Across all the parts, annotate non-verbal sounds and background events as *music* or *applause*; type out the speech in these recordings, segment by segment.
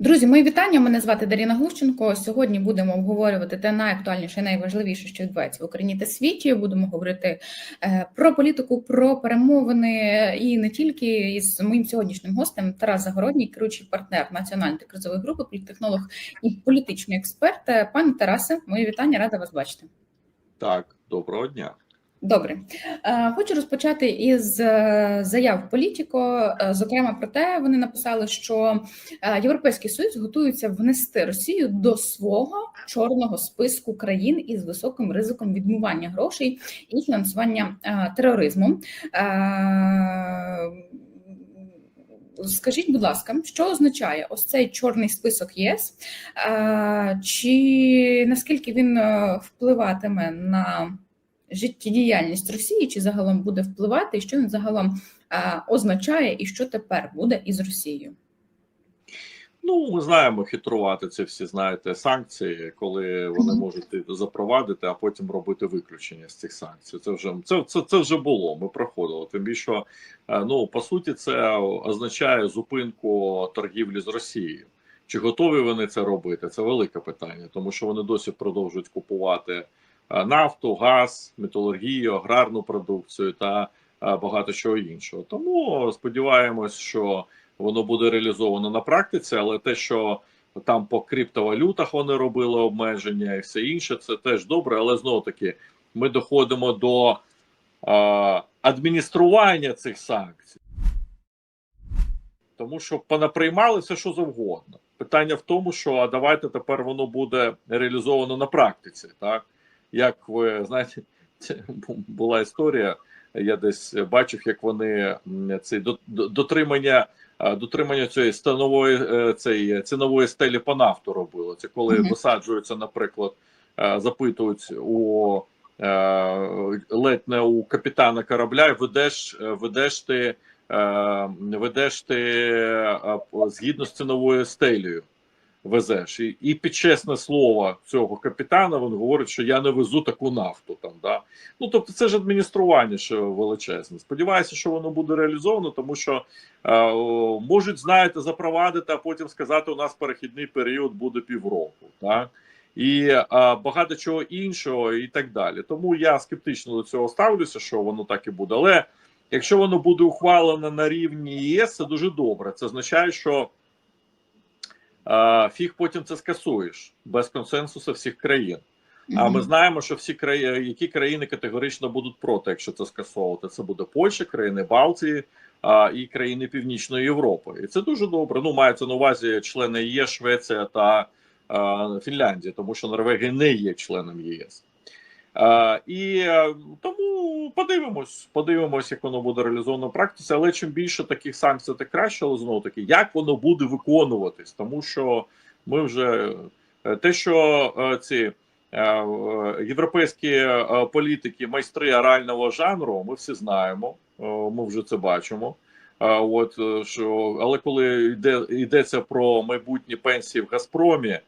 Друзі, мої вітання. Мене звати Даріна Глущенко. Сьогодні будемо обговорювати те найактуальніше, найважливіше, що відбувається в Україні та світі. Будемо говорити е, про політику, про перемовини і не тільки із моїм сьогоднішнім гостем Тарас Загородній, керуючий партнер національної кризової групи, політтехнолог і політичний експерт. Е, Пане Тарасе, мої вітання, рада вас бачити. Так, доброго дня. Добре, Е, хочу розпочати із е, заяв політіко. Е, Зокрема, про те, вони написали, що Європейський Союз готується внести Росію до свого чорного списку країн із високим ризиком відмивання грошей і фінансування тероризму. Скажіть, будь ласка, що означає ось цей чорний список ЄС? Чи наскільки він впливатиме на життєдіяльність Росії, чи загалом буде впливати, і що він загалом означає, і що тепер буде із Росією? Ну, ми знаємо хитрувати це всі знаєте санкції, коли вони можуть запровадити, а потім робити виключення з цих санкцій. Це вже це, це, це вже було. Ми проходили. Тим більше, е, ну по суті, це означає зупинку торгівлі з Росією. Чи готові вони це робити? Це велике питання, тому що вони досі продовжують купувати нафту, газ, металургію, аграрну продукцію та е, багато чого іншого. Тому сподіваємось, що воно буде реалізовано на практиці, але те, що там по криптовалютах вони робили обмеження і все інше, це теж добре. Але знову таки ми доходимо до е, адміністрування цих санкцій, тому що понаприймали все, що завгодно. Питання в тому, що а давайте тепер воно буде реалізовано на практиці. Так як ви знаєте, це була історія. Я десь бачив, як вони м, цей до- до- дотримання дотримання цієї станової е, цієї цінової стелі по нафту робили. Це коли Мгм. висаджуються, наприклад, е, запитують у е, ледь не у капітана корабля, ведеш, е, ведеш ти, е, ведеш ти е, згідно з ціновою стелею. Везеш і, і під чесне слово цього капітана він говорить, що я не везу таку нафту. Там да ну тобто, це ж адміністрування ще величезне. Сподіваюся, що воно буде реалізовано, тому що е, можуть, знаєте, запровадити, а потім сказати, у нас перехідний період буде півроку, так і е, багато чого іншого, і так далі. Тому я скептично до цього ставлюся, що воно так і буде. Але якщо воно буде ухвалено на рівні ЄС, це дуже добре. Це означає, що фіг потім це скасуєш без консенсусу всіх країн. А ми знаємо, що всі країни, які країни категорично будуть проти, якщо це скасовувати. Це буде Польща, країни Балтії а, і країни Північної Європи. І це дуже добре. Ну мається на увазі члени ЄС, Швеція та а, Фінляндія, тому що Норвегія не є членом ЄС. А, і тому подивимось, подивимось, як воно буде реалізовано в практиці. Але чим більше таких санкцій, тим краще, але знову таки, як воно буде виконуватись, тому що ми вже е, те, що е, ці. Е, е, європейські е, політики, майстри орального жанру, ми всі знаємо, е, ми вже це бачимо. Е, От е, що, але коли йде йдеться про майбутні пенсії в Газпромі, е,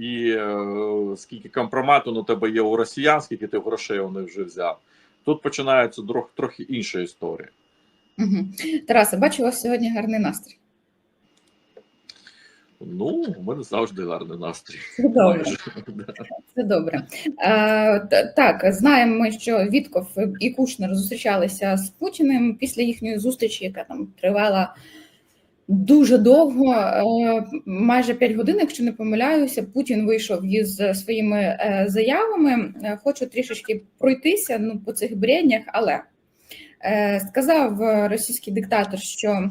і е, скільки компромату на тебе є у росіян, скільки ти грошей у них вже взяв, тут починається трохи трохи інша історія. Угу. Тарасе, бачу у вас сьогодні гарний настрій. Ну, у мене завжди гарний настрій. Це добре. *laughs* Це добре. Т- так, знаємо ми, що Вітков і Кушнер зустрічалися з Путіним після їхньої зустрічі, яка там тривала дуже довго, е, майже 5 годин, якщо не помиляюся. Путін вийшов із своїми е, заявами. Е, Хочу трішечки пройтися ну, по цих бреднях, але сказав російський диктатор, що.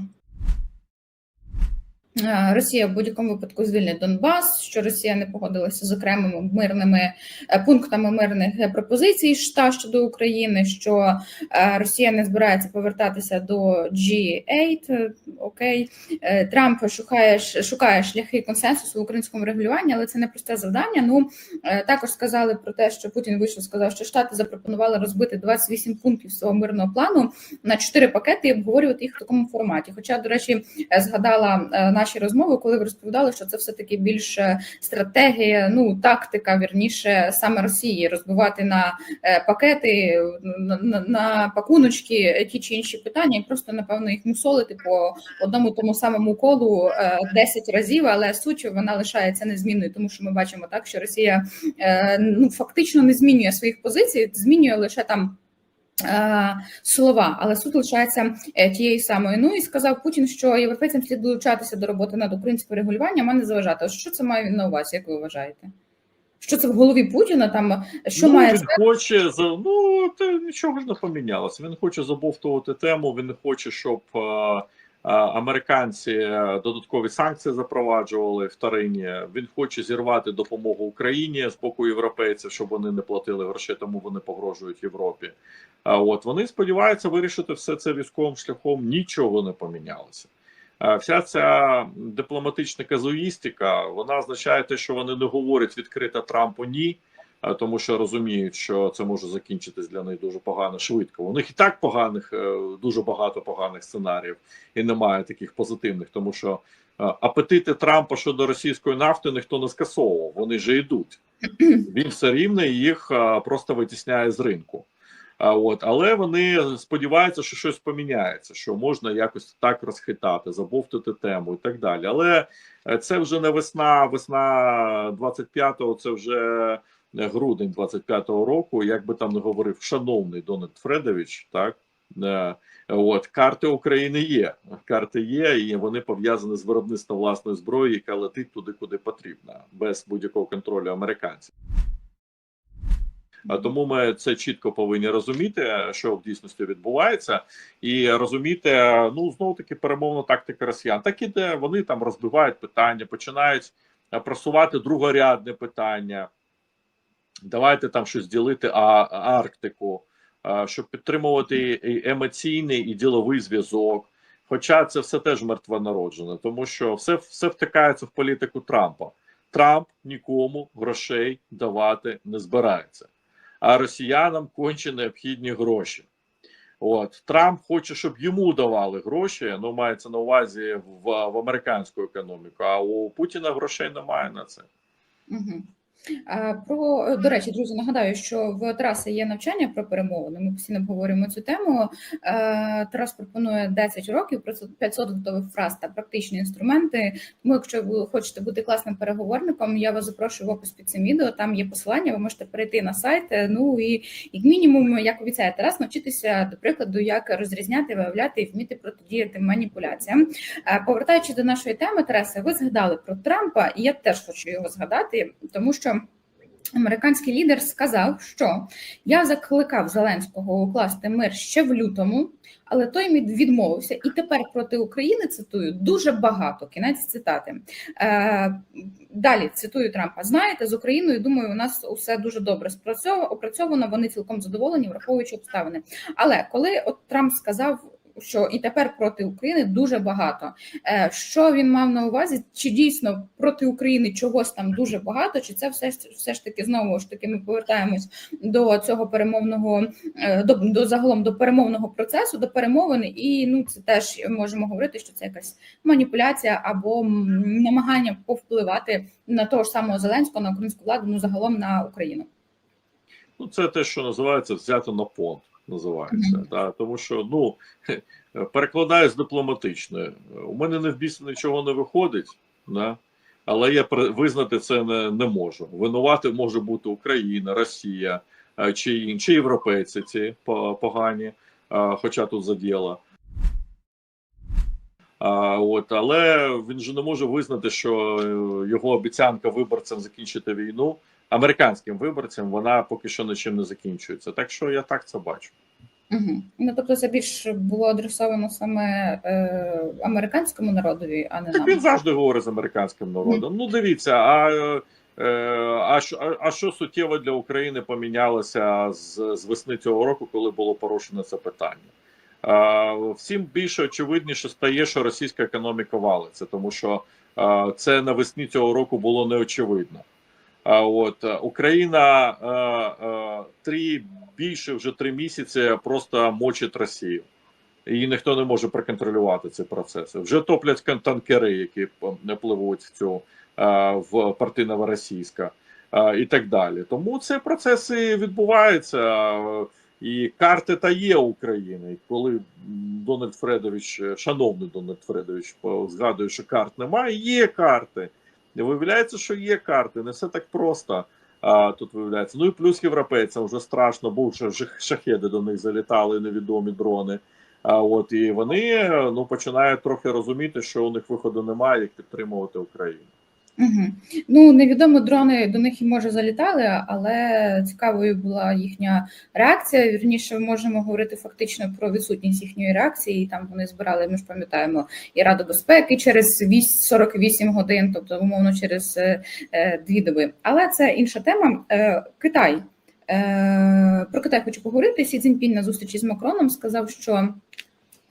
Е, Росія в будь-якому випадку звільнить Донбас, що Росія не погодилася з окремими мирними е, пунктами мирних е, пропозицій США щодо України, що Росія не збирається повертатися до G8, е, Окей, Трамп шукає шукає шляхи консенсусу в українському регулюванні, але це не просте завдання. Ну також сказали про те, що Путін вийшов, сказав, що Штати запропонували розбити 28 пунктів свого мирного плану на 4 пакети і обговорювати їх в такому форматі. Хоча, до речі, згадала наша наші розмови, коли ви розповідали, що це все таки більше стратегія, ну тактика, вірніше саме Росії розбивати на е, пакети, на, на, пакуночки ті чи інші питання, і просто напевно їх мусолити по одному тому самому колу е, 10 разів, але суть вона лишається незмінною, тому що ми бачимо так, що Росія е, ну фактично не змінює своїх позицій, змінює лише там. Е, Слова, але суть лишається е, тією самою. Ну і сказав Путін, що європейцям слід долучатися до роботи над українським регулюванням, а не заважати. Ось Що це має на увазі, як ви вважаєте? Що це в голові Путіна? Там що ну, має він хоче за ну це нічого ж не помінялося. Він хоче забовтувати тему. Він хоче, щоб е, американці е, додаткові санкції запроваджували вторинні. Він хоче зірвати допомогу Україні з боку європейців, щоб вони не платили грошей, тому вони погрожують Європі. От вони сподіваються вирішити все це військовим шляхом. Нічого не помінялося. Е, Вся ця дипломатична казуїстика вона означає те, що вони не говорять відкрито Трампу ні, е, тому що розуміють, що це може закінчитись для них дуже погано швидко. У них і так поганих, е, дуже багато поганих сценаріїв, і немає таких позитивних, тому що е, апетити Трампа щодо російської нафти ніхто не скасовував. Вони же йдуть. *clears throat* Він все рівно їх е, просто витісняє з ринку. А от, але вони сподіваються, що щось поміняється, що можна якось так розхитати, забовтати тему і так далі. Але е, це вже не весна, весна 25-го, це вже е, грудень 25-го року. Як би там не говорив шановний Дональд Фредович, так е, от карти України є. Карти є, і вони пов'язані з виробництвом власної зброї, яка летить туди, куди потрібно, без будь-якого контролю американців. А Тому ми це чітко повинні розуміти, що в дійсності відбувається, і розуміти, ну знову таки перемовна тактика росіян. Так іде, вони там розбивають питання, починають просувати другорядне питання. Давайте там щось ділити а, Арктику, щоб підтримувати і емоційний і діловий зв'язок. Хоча це все теж мертвонароджене, тому що все, все втикається в політику Трампа. Трамп нікому грошей давати не збирається а росіянам конче необхідні гроші. От Трамп хоче, щоб йому давали гроші. Ну мається на увазі в, в американську економіку. А у Путіна грошей немає на це. Угу. Про до речі, друзі, нагадаю, що в Тараса є навчання про перемовини. Ми постійно обговорюємо цю тему. Е, Тарас пропонує 10 років, 500 готових фраз та практичні інструменти. Тому, якщо ви хочете бути класним переговорником, я вас запрошую в опис під цим відео. Там є посилання. Ви можете перейти на сайт. Ну і як мінімум, як обіцяє Тарас, навчитися до прикладу, як розрізняти, виявляти і вміти протидіяти маніпуляціям. Е, Повертаючись до нашої теми, Тарасе, ви згадали про Трампа, і я теж хочу його згадати, тому що. Американський лідер сказав, що я закликав Зеленського укласти мир ще в лютому, але той відмовився. І тепер проти України цитую дуже багато. Кінець цитати. Е, Далі цитую Трампа. Знаєте, з Україною думаю, у нас усе дуже добре опрацьовано. Вони цілком задоволені, враховуючи обставини. Але коли от Трамп сказав що і тепер проти України дуже багато. Е, що він мав на увазі? Чи дійсно проти України чогось там дуже багато? Чи це все все ж таки знову ж таки ми повертаємось до цього перемовного е, до, до загалом до перемовного процесу, до перемовини, і ну це теж можемо говорити, що це якась маніпуляція або намагання повпливати на того ж самого Зеленського на українську владу, ну загалом на Україну. Ну це те, що називається взято на понт називається. Mm-hmm. Та, тому що ну *laughs* перекладаю з дипломатичної. У мене не в біс нічого не виходить, да? але я визнати це не не можу. Винувати може бути Україна, Росія чи інші європейці ці погані, хоча тут заділа. А, от, Але він же не може визнати, що е, його обіцянка виборцям закінчити війну американським виборцям вона поки що нічим не закінчується. Так що я так це бачу. Угу. Ну тобто, це більше було адресовано саме е, американському народові, а не так нам. він завжди говорить з американським народом. Mm. Ну дивіться, а е, а, що, а що суттєво для України помінялося з, з весни цього року, коли було порушено це питання? Е, всім більше очевидніше стає, що російська економіка валиться, тому що е, це навесні цього року було неочевидно. От Україна е, е, три більше вже три місяці просто мочить Росію. і ніхто не може проконтролювати ці процеси. Вже топлять танкери, які пливуть в цю е, в порти Новоросійська е, і так далі. Тому ці процеси відбуваються. е, І карти та є України. Коли Дональд Фредович, е, шановний Дональд Фредович, згадує, що карт немає, є карти. Виявляється, що є карти, не все так просто. А, тут виявляється. Ну і плюс європейцям вже страшно, бо вже шахеди до них залітали, невідомі дрони. А от і вони ну починають трохи розуміти, що у них виходу немає, як підтримувати Україну. Угу. Ну невідомо дрони до них і може залітали, але цікавою була їхня реакція. Вірніше, ми можемо говорити фактично про відсутність їхньої реакції. Там вони збирали, ми ж пам'ятаємо, і Раду безпеки через вісь- 48 годин, тобто умовно через е, е, дві доби. Але це інша тема. Е, Китай. Про Китай хочу поговорити. Сі Цзіньпінь на зустрічі з Макроном сказав, що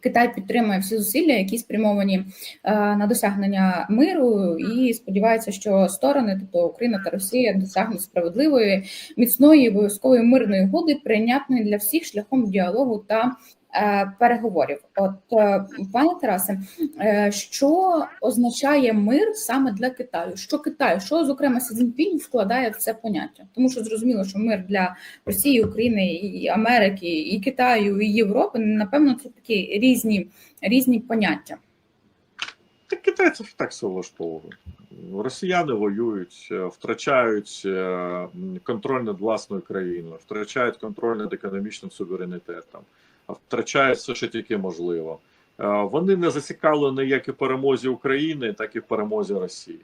Китай підтримує всі зусилля, які спрямовані е, на досягнення миру, і сподівається, що сторони, тобто Україна та Росія, досягнуть справедливої, міцної, обов'язкової мирної угоди, прийнятної для всіх шляхом діалогу та переговорів. От е, пане Тарасе, е, що означає мир саме для Китаю? Що Китай, що зокрема Сі Цзіньпінь вкладає в це поняття? Тому що зрозуміло, що мир для Росії, України, і Америки, і Китаю, і Європи, напевно, це такі різні, різні поняття. Так китайців так все влаштовує. Росіяни воюють, е, втрачають е, контроль над власною країною, втрачають контроль над економічним суверенітетом, а втрачають все, що тільки можливо. Е, Вони не зацікавлені як і в перемозі України, так і в перемозі Росії.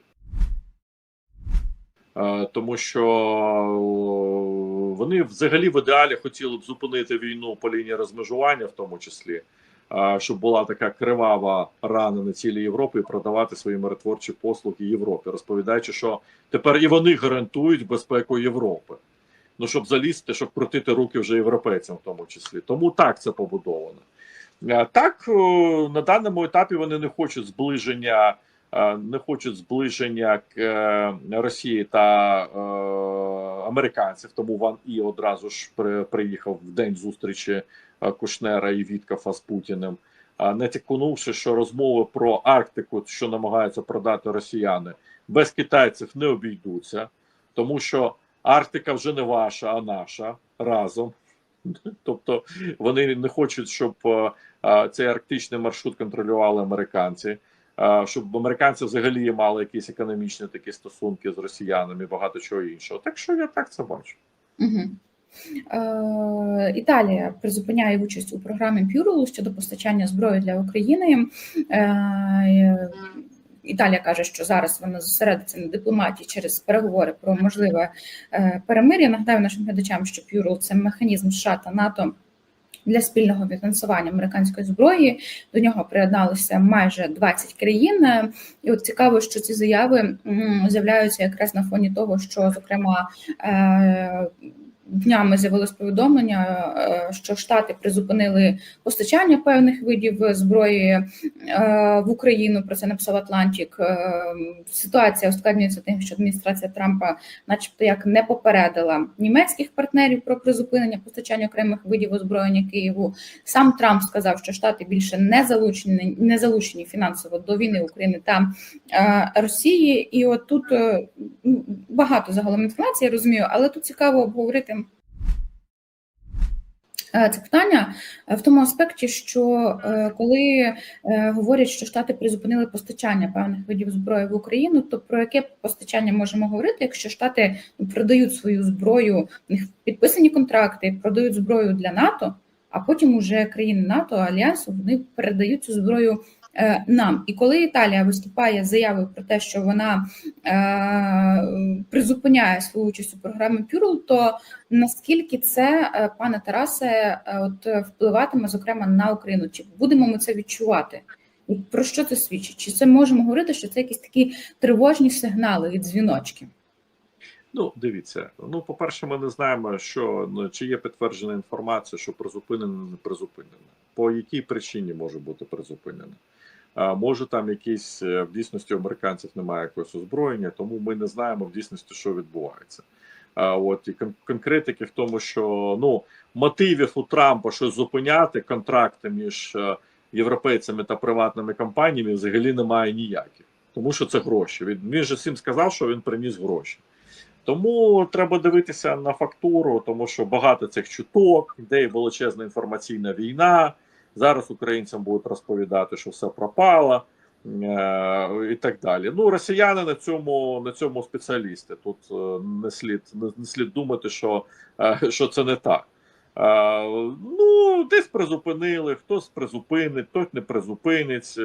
Е, Тому що вони взагалі в ідеалі хотіли б зупинити війну по лінії розмежування, в тому числі, щоб була така кривава рана на цілій Європі і продавати свої миротворчі послуги Європі, розповідаючи, що тепер і вони гарантують безпеку Європи. Ну щоб залізти, щоб крутити руки вже європейцям, в тому числі. Тому так це побудовано. Так, на даному етапі вони не хочуть зближення, е, не хочуть зближення е, Росії та е, американців. Тому Ван І одразу ж при, приїхав в день зустрічі е, Кушнера і Віткафа з Путіним, а, натякнувши, що розмови про Арктику, що намагаються продати росіяни, без китайців не обійдуться, тому що Арктика вже не ваша, а наша разом. Тобто вони не хочуть, щоб е, е, цей арктичний маршрут контролювали американці, е, щоб американці взагалі мали якісь економічні такі стосунки з росіянами, і багато чого іншого. Так що я так це бачу. Італія призупиняє участь у програмі Пюрл щодо постачання зброї для України. Італія каже, що зараз вона зосередиться на дипломатії через переговори про можливе е, перемир'я. Нагадаю нашим глядачам, що Пюрл це механізм США та НАТО. Для спільного фінансування американської зброї до нього приєдналися майже 20 країн. І от цікаво, що ці заяви з'являються якраз на фоні того, що зокрема е, днями з'явилось повідомлення, е, що Штати призупинили постачання певних видів зброї е, в Україну. Про це написав Атлантик. Е, Ситуація ускладнюється тим, що адміністрація Трампа, начебто, як не попередила німецьких партнерів про призупинення постачання окремих видів озброєння Києву. Сам Трамп сказав, що Штати більше не залучені, не залучені фінансово до війни України та Росії. І от тут ну, багато загалом інформації, я розумію, але тут цікаво обговорити. Е, Це питання е, в тому аспекті, що е, коли говорять, що Штати призупинили постачання певних видів зброї в Україну, то про яке постачання можемо говорити, якщо Штати ну, продають свою зброю, в підписані контракти, продають зброю для НАТО, а потім уже країни НАТО, Альянсу вони передають цю зброю нам. І коли Італія виступає з заявою про те, що вона е, призупиняє свою участь у програмі Пюрл, то наскільки це, е, пане Тарасе, е, от е, впливатиме зокрема на Україну? Чи будемо ми це відчувати? Про що це свідчить? Чи це можемо говорити, що це якісь такі тривожні сигнали від дзвіночки? Ну, дивіться. Ну, по-перше, ми не знаємо, що ну, чи є підтверджена інформація, що призупинено, не призупинено. По якій причині може бути призупинено? Може, там якісь е, в дійсності американців немає якогось озброєння, тому ми не знаємо в дійсності, що відбувається. От і конкретики в тому, що ну мотивів у Трампа щось зупиняти контракти між е, європейцями та приватними компаніями взагалі немає ніяких, тому що це гроші. Він, він же всім сказав, що він приніс гроші. Тому треба дивитися на фактуру, тому що багато цих чуток, йде і величезна інформаційна війна. Зараз українцям будуть розповідати, що все пропало е, і так далі. Ну, росіяни на цьому на цьому спеціалісти. Тут е, не слід не, слід думати, що, е, що це не так. Ну, десь призупинили, хтось призупинить, хтось не призупинить,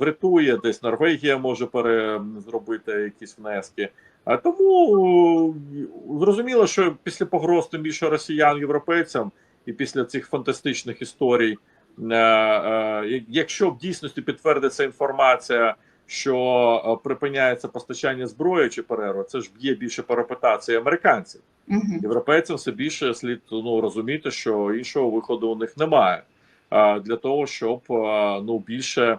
врятує, десь Норвегія може пере, зробити якісь внески. Тому зрозуміло, що після погроз тим більше росіян європейцям і після цих фантастичних історій, е, е, якщо в дійсності підтвердиться інформація, що е, припиняється постачання зброї чи перерва, це ж б'є більше по репутації американців. Угу. Європейцям все більше слід ну розуміти, що іншого виходу у них немає для того, щоб ну більше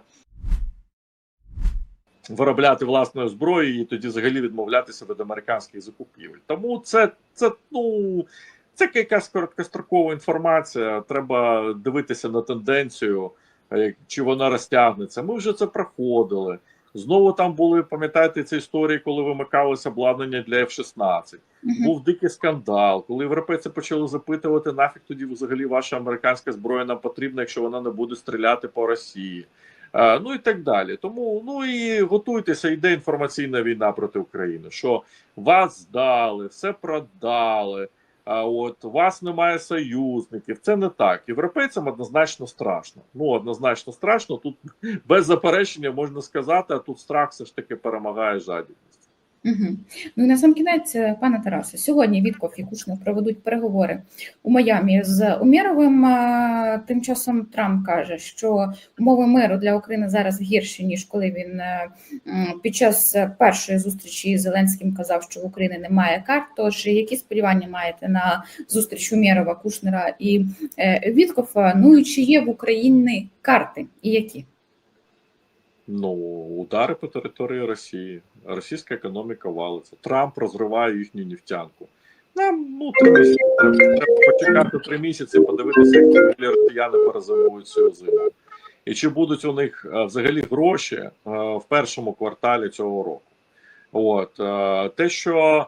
виробляти власної зброї і тоді взагалі відмовлятися від американських закупівель. Тому це це ну це якась короткострокова інформація. Треба дивитися на тенденцію, е, чи вона розтягнеться. Ми вже це проходили. Знову там були, пам'ятаєте, ці історії, коли вимикалося обладнання для F-16 був дикий скандал, коли європейці почали запитувати, нафіг тоді взагалі ваша американська зброя нам потрібна, якщо вона не буде стріляти по Росії. А, ну і так далі. Тому ну і готуйтеся, йде інформаційна війна проти України. Що вас здали, все продали. А от у вас немає союзників. Це не так. Європейцям однозначно страшно. Ну однозначно страшно. Тут *laughs* без заперечення можна сказати, а тут страх все ж таки перемагає жадібність. Угу. Ну і на сам кінець, е, пане Тарасе, сьогодні Вітков і Кушнер проведуть переговори у Майамі з Умєровим. А Тим часом Трамп каже, що умови миру для України зараз гірші ніж коли він е, під час першої зустрічі з Зеленським казав, що в Україні немає карт. Тож які сподівання маєте на зустріч Умєрова, Кушнера і е, Ну і чи є в Україні карти і які? Ну, удари по території Росії. Російська економіка валиться. Трамп розриває їхню нефтянку. Нам ну. Треба почекати три місяці, подивитися, як взагалі росіяни перезимують цю зиму. І чи будуть у них е, взагалі гроші е, в першому кварталі цього року? От е, те, що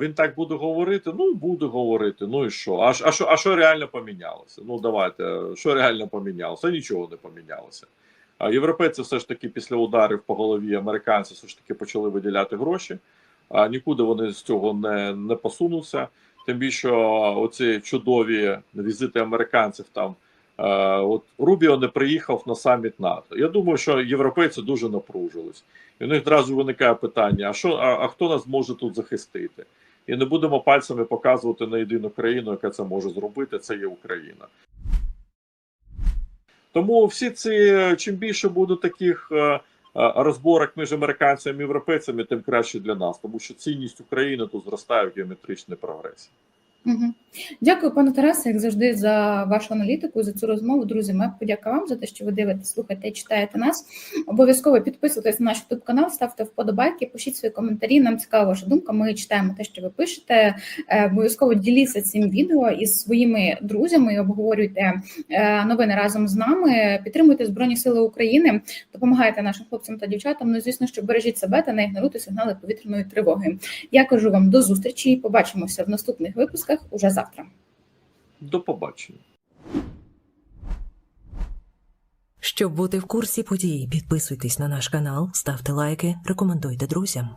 він так буде говорити, ну буде говорити. Ну і що? А що, а що реально помінялося? Ну давайте, що реально помінялося? Нічого не помінялося. Європейці все ж таки після ударів по голові американці все ж таки почали виділяти гроші. А нікуди вони з цього не, не посунуться. Тим більше оці чудові візити американців там. Е, от Рубіо не приїхав на саміт НАТО. Я думаю, що європейці дуже напружились. І у них одразу виникає питання: а що, а, а хто нас може тут захистити? І не будемо пальцями показувати на єдину країну, яка це може зробити. Це є Україна. Тому всі ці чим більше буде таких е, е, розборок між американцями і європейцями, тим краще для нас, тому що цінність України тут зростає в геометричній прогресії. Дякую, пане Тарасе, як завжди, за вашу аналітику, за цю розмову. Друзі, ми подяка вам за те, що ви дивитесь, слухаєте і читаєте нас. Обов'язково підписуйтесь на наш youtube канал, ставте вподобайки, пишіть свої коментарі. Нам цікава ваша думка. Ми читаємо те, що ви пишете. Е, Обов'язково діліться цим відео із своїми друзями. Обговорюйте е, новини разом з нами. Підтримуйте Збройні Сили України, допомагайте нашим хлопцям та дівчатам. Ну, звісно, що бережіть себе та не ігноруйте сигнали повітряної тривоги. Я кажу вам до зустрічі. Побачимося в наступних випусках уже завтра. До побачення. Щоб бути в курсі подій, підписуйтесь на наш канал, ставте лайки, рекомендуйте друзям.